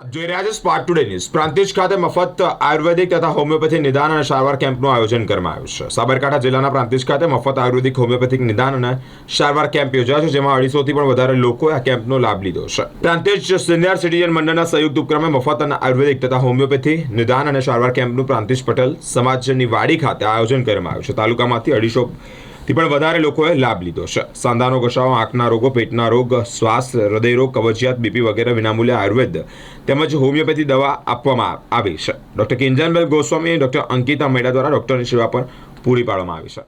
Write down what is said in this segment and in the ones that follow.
જોઈ રહ્યા છો સ્પાર્ટ ટુડે ન્યૂઝ પ્રાંતિજ ખાતે મફત આયુર્વેદિક તથા હોમિયોપેથી નિદાન અને સારવાર કેમ્પનું આયોજન કરવામાં આવ્યું છે. સાબરકાંઠા જિલ્લાના પ્રાંતિજ ખાતે મફત આયુર્વેદિક હોમિયોપેથિક નિદાન અને સારવાર કેમ્પ યોજાયો છે, જેમાં અઢીસોથી પણ વધારે લોકોએ આ કેમ્પનો લાભ લીધો છે. પ્રાંતિજ સિનિયર સિટીઝન મંડળના સંયુક્ત ઉપક્રમે મફત અને આયુર્વેદિક તથા હોમિયોપેથી નિદાન અને સારવાર કેમ્પનું પ્રાંતિજ પટેલ સમાજની વાડી ખાતે આયોજન કરવામાં આવ્યું છે. તાલુકામાંથી અઢીસો થી પણ વધારે લોકોએ લાભ લીધો છે. સાંધાનો ઘસાવો, આંખના રોગો, પેટના રોગ, શ્વાસ હૃદય રોગ કબજિયાત બીપી વગેરે વિનામૂલ્ય આયુર્વેદ તેમજ હોમિયોપેથી દવા આપવામાં આવી છે. ડોક્ટર કિંજનબેલ ગોસ્વામી ડોક્ટર અંકિતા મેડા દ્વારા ડોક્ટરની સેવા પણ પૂરી પાડવામાં આવી છું.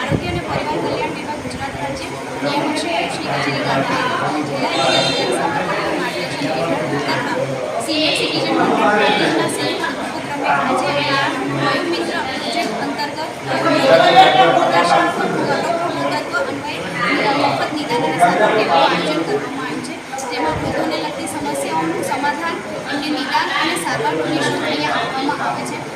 આરોગ્ય અને પરિવાર કલ્યાણ વિભાગ ગુજરાત રાજ્ય. નિયમક શ્રી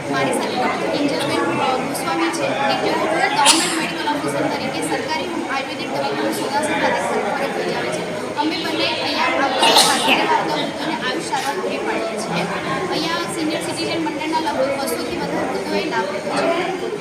મારી સાથે કિંજલબેન ગોસ્વામી છે કે જેઓ ગવર્મેન્ટ મેડિકલ ઓફિસર તરીકે સરકારી આયુર્વેદિક દવાખાનું સુગાસન ખાતે ફરજ છે અમે બંને અહીંયા વૃદ્ધોને આયુષ સારવાર પૂરી પાડીએ છીએ અહીંયા સિનિયર સિટીઝન મંડળના લગભગ બસોથી વધારે વૃદ્ધોએ લાભ છે